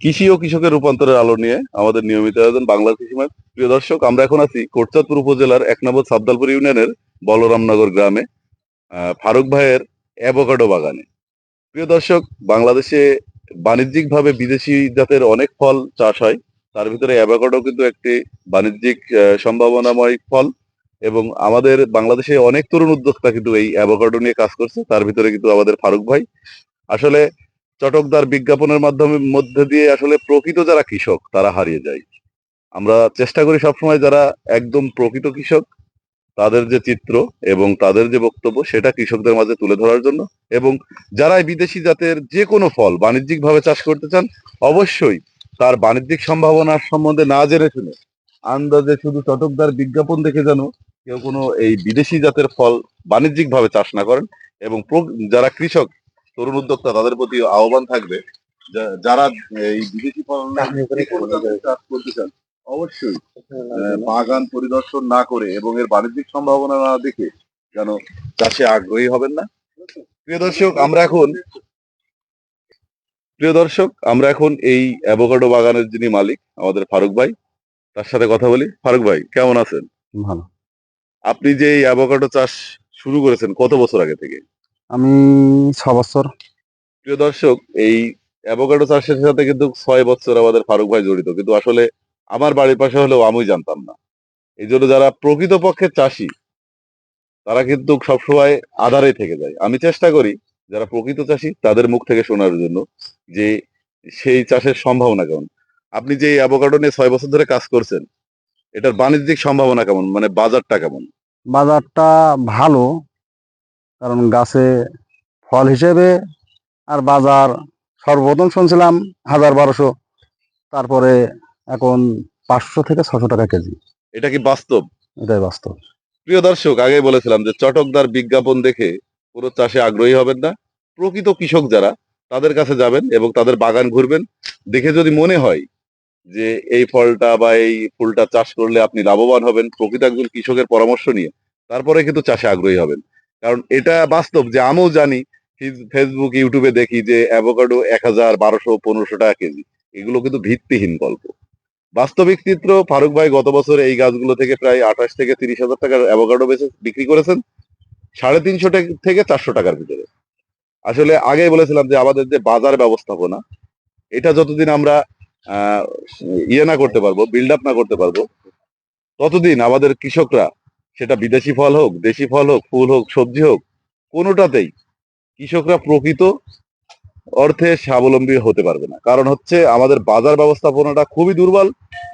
কৃষি ও কৃষকের রূপান্তরের আলো নিয়ে আমাদের নিয়মিত আয়োজন বাংলার কৃষিমাঠ প্রিয় দর্শক, আমরা এখন আছি কোটচাঁদপুর উপজেলার এক নম্বর সাবদালপুর ইউনিয়নের বলরামনগর গ্রামে ফারুক ভাইয়ের অ্যাভোকাডো বাগানে। প্রিয় দর্শক, বাংলাদেশে বাণিজ্যিকভাবে বিদেশি জাতের অনেক ফল চাষ হয়। তার ভিতরে অ্যাভোকাডো কিন্তু একটি বাণিজ্যিক সম্ভাবনাময় ফল এবং আমাদের বাংলাদেশে অনেক তরুণ উদ্যোক্তা কিন্তু এই অ্যাভোকাডো নিয়ে কাজ করছে। তার ভিতরে কিন্তু আমাদের ফারুক ভাই। আসলে চটকদার বিজ্ঞাপনের মাধ্যমে, মধ্যে দিয়ে আসলে প্রকৃত যারা কৃষক, তারা হারিয়ে যায়। আমরা চেষ্টা করি সবসময় যারা একদম প্রকৃত কৃষক, তাদের যে চিত্র এবং তাদের যে বক্তব্য, সেটা কৃষকদের মাঝে তুলে ধরার জন্য এবং যারা বিদেশি জাতের যে কোনো ফল বাণিজ্যিক ভাবে চাষ করতে চান, অবশ্যই তার বাণিজ্যিক সম্ভাবনার সম্বন্ধে না জেনে শুনে আন্দাজে শুধু চটকদার বিজ্ঞাপন দেখে যেন কেউ কোনো এই বিদেশি জাতের ফল বাণিজ্যিক ভাবে চাষ না করেন এবং যারা কৃষক তরুণ উদ্যোক্তা তাদের প্রতি আহ্বান থাকবে। যারা এই বিদেশি করতে চান অবশ্যই বাগান পরিদর্শন না করে এবং এর বাণিজ্যিক সম্ভাবনা না দেখে যেন চাষে আগ্রহী হবেন না। প্রিয় দর্শক আমরা এখন প্রিয় দর্শক আমরা এখন এই অ্যাভোকাডো বাগানের যিনি মালিক আমাদের ফারুক ভাই তার সাথে কথা বলি। ফারুক ভাই কেমন আছেন? ভালো। আপনি যে এই অ্যাভোকাডো চাষ শুরু করেছেন কত বছর আগে থেকে? আমি ছ বছর। প্রিয় দর্শক এই অ্যাভোকাডো চাষের সাথে কিন্তু ছয় বছর আমাদের ফারুক ভাই জড়িত। কিন্তু আসলে আমার বাড়ির পাশে হলেও আমি জানতাম না। এই জন্য যারা প্রকৃতপক্ষে চাষি তারা কিন্তু সবসময় আধারে থেকে যায়। আমি চেষ্টা করি যারা প্রকৃত চাষি তাদের মুখ থেকে শোনার জন্য যে সেই চাষের সম্ভাবনা কেমন। আপনি যে অ্যাভোকাডো নিয়ে ছয় বছর ধরে কাজ করছেন এটার বাণিজ্যিক সম্ভাবনা কেমন? মানে বাজারটা কেমন? বাজারটা ভালো কারণ গাছে ফল হিসেবে আর বাজার সর্বপ্রথম শুনছিলাম হাজার বারোশো তারপরে এখন পাঁচশো থেকে ছশো টাকা কেজি। এটা কি বাস্তব? এটাই বাস্তব। প্রিয় দর্শক আগে বলেছিলাম যে চটকদার বিজ্ঞাপন দেখে পুরো চাষে আগ্রহী হবেন না। প্রকৃত কৃষক যারা তাদের কাছে যাবেন এবং তাদের বাগান ঘুরবেন। দেখে যদি মনে হয় যে এই ফলটা বা এই ফুলটা চাষ করলে আপনি লাভবান হবেন প্রকৃত একজন কৃষকের পরামর্শ নিয়ে তারপরে কিন্তু চাষে আগ্রহী হবেন। কারণ এটা বাস্তব যে আমিও জানি ফেসবুক ইউটিউবে দেখি যে অ্যাভোকাডো এক হাজার বারোশো পনেরোশো টাকা কেজি। এগুলো কিন্তু ভিত্তিহীন গল্প। বাস্তবিক চিত্র, ফারুক ভাই গত বছর এই গাছগুলো থেকে প্রায় আঠাশ থেকে তিরিশ হাজার টাকার অ্যাভোকাডো বেচে বিক্রি করেছেন। সাড়ে তিনশো থেকে চারশো টাকার ভিতরে। আসলে আগে বলেছিলাম যে আমাদের যে বাজার ব্যবস্থাপনা, এটা যতদিন আমরা ইয়ে না করতে পারব বিল্ড আপ না করতে পারব, ততদিন আমাদের কৃষকরা সেটা বিদেশি ফল হোক দেশি ফল হোক ফুল হোক সবজি হোক কোনোটাতেই কৃষকরা প্রকৃত অর্থে স্বাবলম্বী হতে পারবে না। কারণ হচ্ছে আমাদের বাজার ব্যবস্থাপনাটা খুবই দুর্বল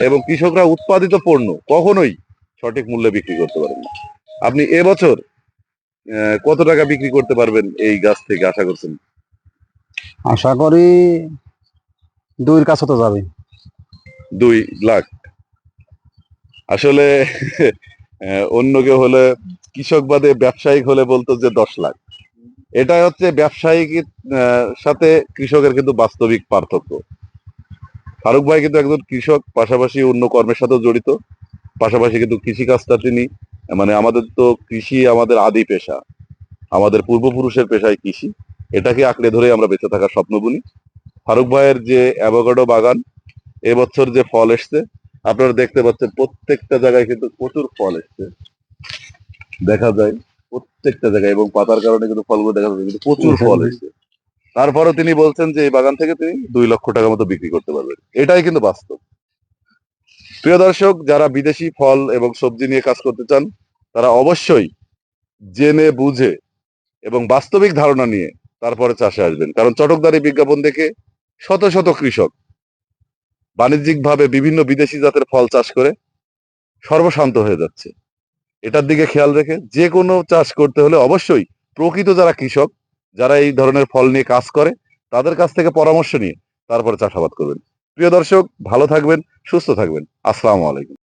এবং কৃষকরা উৎপাদিত পণ্য কখনোই সঠিক মূল্যে বিক্রি করতে পারেন না। আপনি এবছর কত টাকা বিক্রি করতে পারবেন এই গাছ থেকে আশা করছেন? আশা করি দুইয়ের কাছে তো যাবে দুই লাখ। আসলে অন্য কেউ হলে কৃষক বাদে ব্যবসায়িক হলে বলতো যে দশ লাখ। এটা হচ্ছে ব্যবসায়িক সাথে কৃষকের কিন্তু বাস্তবিক পার্থক্য। ফারুক ভাই কিন্তু একজন কৃষক, পাশাপাশি অন্য কর্মের সাথেও জড়িত। পাশাপাশি কিন্তু কৃষি কাজটা তিনি মানে আমাদের তো কৃষি আমাদের আদি পেশা। আমাদের পূর্বপুরুষের পেশায় কৃষি। এটাকে আঁকড়ে ধরে আমরা বেঁচে থাকার স্বপ্ন বুনি ফারুক ভাইয়ের যে অ্যাভোকাডো বাগান, এবছর যে ফল এসছে আপনারা দেখতে পাচ্ছেন প্রত্যেকটা জায়গায় কিন্তু প্রচুর ফল এসছে। দেখা যায় প্রত্যেকটা জায়গায় এবং পাতার কারণে কিন্তু ফলগুলো দেখা যাচ্ছে কিন্তু প্রচুর ফল এসছে। তারপরও তিনি বলছেন যে এই বাগান থেকে তিনি দুই লক্ষ টাকা মতো বিক্রি করতে পারবেন। এটাই কিন্তু বাস্তব। প্রিয় দর্শক যারা বিদেশি ফল এবং সবজি নিয়ে কাজ করতে চান তারা অবশ্যই জেনে বুঝে এবং বাস্তবিক ধারণা নিয়ে তারপরে চাষে আসবেন। কারণ চটকদারি বিজ্ঞাপন দেখে শত শত কৃষক বাণিজ্যিকভাবে বিভিন্ন বিদেশি জাতের ফল চাষ করে সর্বশান্ত হয়ে যাচ্ছে। এটার দিকে খেয়াল রেখে যে কোনো চাষ করতে হলে অবশ্যই প্রকৃত যারা কৃষক, যারা এই ধরনের ফল নিয়ে কাজ করে, তাদের কাছ থেকে পরামর্শ নিয়ে তারপরে চাষাবাদ করবেন। প্রিয় দর্শক, ভালো থাকবেন, সুস্থ থাকবেন। আসসালামু আলাইকুম।